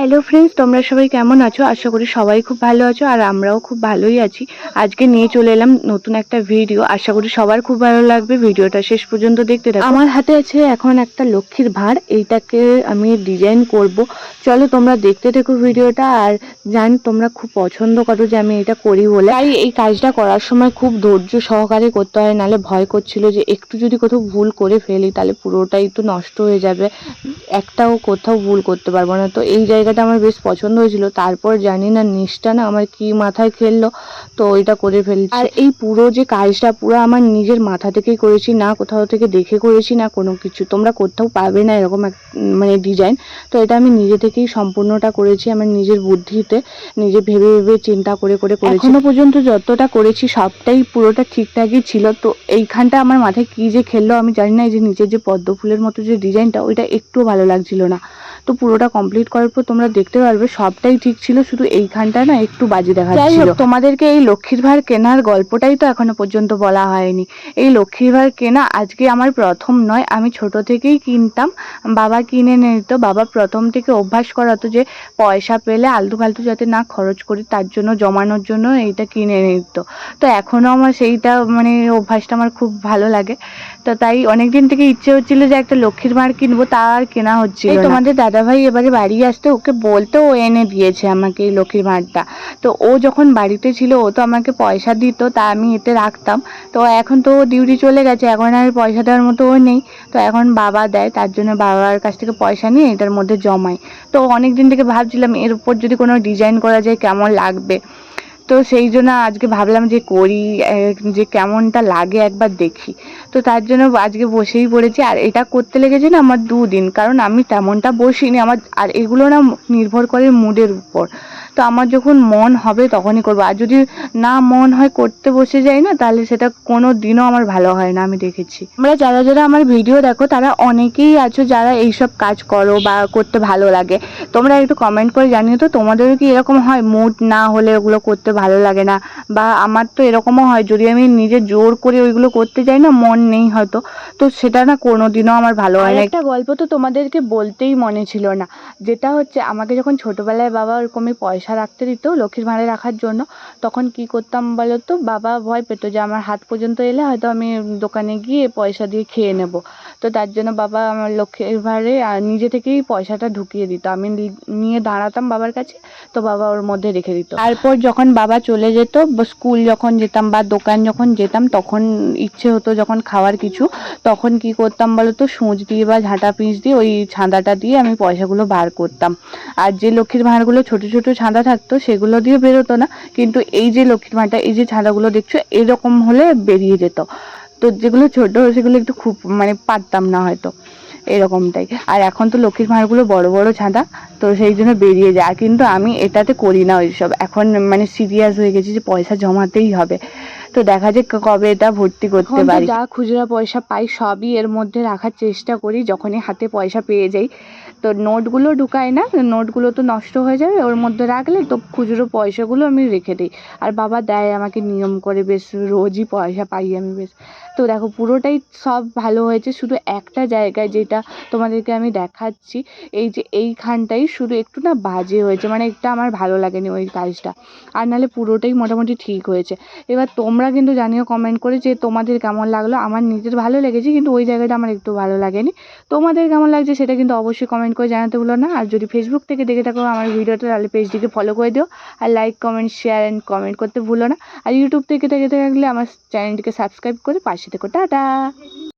Hello friends তোমরা সবাই কেমন আছো? আশা করি সবাই খুব ভালো আছো আর আমরাও খুব ভালোই আছি। আজকে নিয়ে চলে এলাম নতুন একটা ভিডিও আশা করি সবার খুব ভালো লাগবে। ভিডিওটা শেষ পর্যন্ত দেখতে থাকো। আমার হাতে আছে এখন একটা লক্ষ্মীর ভাঁড়। এইটাকে আমি ডিজাইন করব। চলো তোমরা দেখতে থাকো ভিডিওটা আর জানি, তোমরা খুব পছন্দ করো যে আমি এটা করি বলে। তাই এই কাজটা করার সময় খুব ধৈর্য সহকারে করতে হয়, নালে ভয় করছিল যে একটু যদি কোথাও ভুল করে ফেলি তাহলে পুরোটাই তো নষ্ট হয়ে যাবে। একটাও কোথাও ভুল করতে পারব না। তো এই জায়গাটা আমার বেশ পছন্দ হয়েছিল। তারপর জানি না নিচটা না আমার কি মাথায় খেললো, তো ওইটা করে ফেলছি। আর এই পুরো যে কাজটা পুরো আমার নিজের মাথা থেকেই করেছি, না কোথাও থেকে দেখে করেছি, না কোনো কিছু। তোমরা কোথাও পাবে না এরকম এক মানে ডিজাইন তো এটা আমি নিজে থেকেই সম্পূর্ণটা করেছি, আমার নিজের বুদ্ধিতে, নিজে ভেবে ভেবে চিন্তা করে করে করেছি। এখনও পর্যন্ত যতটা করেছি, সবটাই পুরোটা ঠিকঠাকই ছিল। তো এইখানটা আমার মাথায় কি যে খেললো আমি জানি না, এই যে নিচের যে পদ্ম ফুলের মতো যে ডিজাইনটা ওইটা একটুও ভালো লাগছিল না। তো পুরোটা কমপ্লিট করার পর তোমরা দেখতে পারবে সবটাই ঠিক ছিল শুধু এইখানটা না একটু বাজি দেখাচ্ছিল তোমাদেরকে এই লক্ষ্মীর ভার কেনার গল্পটাই তো এখনও পর্যন্ত বলা হয়নি। এই লক্ষ্মীর ভার কেনা আজকে আমার প্রথম নয় আমি ছোট থেকেই কিনতাম। বাবা কিনে নিত বাবা প্রথম থেকে অভ্যাস করাতো যে পয়সা পেলে আলতু ফালতু যাতে না খরচ করি তার জন্য জমানোর জন্য এইটা কিনে নিত। তো এখনও আমার সেইটা মানে অভ্যাসটা আমার খুব ভালো লাগে। তো তাই অনেকদিন থেকে ইচ্ছে হচ্ছিল যে একটা লক্ষ্মীর ভাঁড় কিনবো তা আর কেনা হচ্ছিল না। তোমাদের দাদাভাই এবারে বাড়ি আসতে ওকে বলতে ও এনে দিয়েছে আমাকে এই লক্ষ্মীর ভাঁড়টা। তো ও যখন বাড়িতে ছিল, ও তো আমাকে পয়সা দিত, তা আমি এতে রাখতাম। তো এখন তো ও ডিউটি চলে গেছে, এখন আর পয়সা দেওয়ার মতো ও নেই। তো এখন বাবা দেয়, তার জন্য বাবার কাছ থেকে পয়সা নিয়ে এটার মধ্যে জমাই। তো অনেক দিন থেকে ভাবছিলাম, এর উপর যদি কোনো ডিজাইন করা যায়, কেমন লাগবে? তো সেই জন্য আজকে ভাবলাম যে করি যে কেমনটা লাগে একবার দেখি। তো তার জন্য আজকে বসেই পড়েছি। আর এটা করতে লেগেছে না আমার দুদিন, কারণ আমি তেমনটা বসিনি। আমার, আর এগুলো না নির্ভর করে মুডের উপর। তো আমার যখন মন হবে তখনই করব। আর যদি না মন হয় করতে বসে যাই না, তাহলে সেটা কোনো দিনও আমার ভালো হয় না, আমি দেখেছি। আমরা যারা যারা আমার ভিডিও দেখো, তারা অনেকেই আছো যারা এইসব কাজ করো বা করতে ভালো লাগে। তোমরা একটু কমেন্ট করে জানিও তো, তোমাদেরও কি এরকম হয়? মুড না হলে ওগুলো করতে ভালো লাগে না? বা আমার তো এরকমও হয়, যদি আমি নিজে জোর করে ওইগুলো করতে যাই না, মন নেই হয়তো। তো সেটা না কোনোদিনও আমার ভালো হয় না। একটা গল্প তো তোমাদেরকে বলতেই মনে ছিল না। যেটা হচ্ছে, আমাকে যখন ছোটবেলায় বাবা ওরকমই পয়সা রাখতে দিত লক্ষ্মীর ভাঁড়ে রাখার জন্য। তখন কি করতাম বলো তো বাবা ভয় পেতো যে আমার হাত পর্যন্ত এলে হয়তো আমি দোকানে গিয়ে পয়সা দিয়ে খেয়ে নেব। তো তার জন্য বাবা আমার লক্ষ্মীর ভাঁড়ে নিজে থেকেই পয়সাটা ঢুকিয়ে দিত। আমি নিয়ে দাঁড়াতাম বাবার কাছে, তো বাবা ওর মধ্যে রেখে দিত। তারপর যখন বাবা চলে যেত স্কুল যখন যেতাম বা দোকান যখন যেতাম, তখন ইচ্ছে হতো যখন খাওয়ার কিছু, তখন কি করতাম বলো তো সূচ দিয়ে বা ঝাঁটা পিস দিয়ে ওই ছাঁদাটা দিয়ে আমি পয়সাগুলো বার করতাম। আর যে লক্ষ্মীর ভাঁড়গুলো ছোট ছোট ছাঁদা থাকতো সেগুলো দিয়ে বেরোতো না। কিন্তু এই যে লক্ষ্মীর ভাঁড়টা এই যে ছাঁদাগুলো দেখছ এরকম হলে বেরিয়ে যেত। তো যেগুলো ছোট সেগুলো একটু খুব মানে পারতাম না হয়তো। এরকমটাই। আর এখন তো লক্ষ্মীর ভাঁড়গুলো বড় বড় ছাঁদা তো সেই জন্য বেরিয়ে যায়। আর কিন্তু আমি এটাতে করি না ওইসব। এখন মানে সিরিয়াস হয়ে গেছি যে পয়সা জমাতেই হবে। তো দেখা যাক কবে এটা ভর্তি করতে পারি। যা খুচরা পয়সা পাই সবই এর মধ্যে রাখার চেষ্টা করি। যখনই হাতে পয়সা পেয়ে যাই তো নোটগুলো ঢুকাই না, নোটগুলো তো নষ্ট হয়ে যাবে, ওর মধ্যে রাখলে তো খুচরো পয়সাগুলো আমি রেখে দিই। আর বাবা দেয় আমাকে নিয়ম করে, বেশ রোজই পয়সা পাই আমি বেশ। তো দেখো পুরোটাই সব ভালো হয়েছে, শুধু একটা জায়গায় যেটা তোমাদেরকে আমি দেখাচ্ছি, এই যে এইখানটাই শুধু একটু না বাজে হয়েছে মানে একটা আমার ভালো লাগেনি ওই কাজটা। আর নাহলে পুরোটাই মোটামুটি ঠিক হয়েছে। এবার তোমরা কিন্তু জানিও কমেন্ট করে যে তোমাদের কেমন লাগল। আমার নিজের ভালো লেগেছে, কিন্তু ওই জায়গাটা আমার একটু ভালো লাগেনি। তোমাদের কেমন লাগছে সেটা কিন্তু অবশ্যই কমেন্ট করে জানাতে ভুলো না। আর যদি ফেসবুক থেকে দেখে থাকো আমার ভিডিওটা, তাহলে পেজটিকে ফলো করে দিও। আর like comment share and comment করতে ভুলো না। আর ইউটিউব থেকে দেখে থাকলে আমার চ্যানেলটিকে সাবস্ক্রাইব করে পাশে থেকো। টাটা!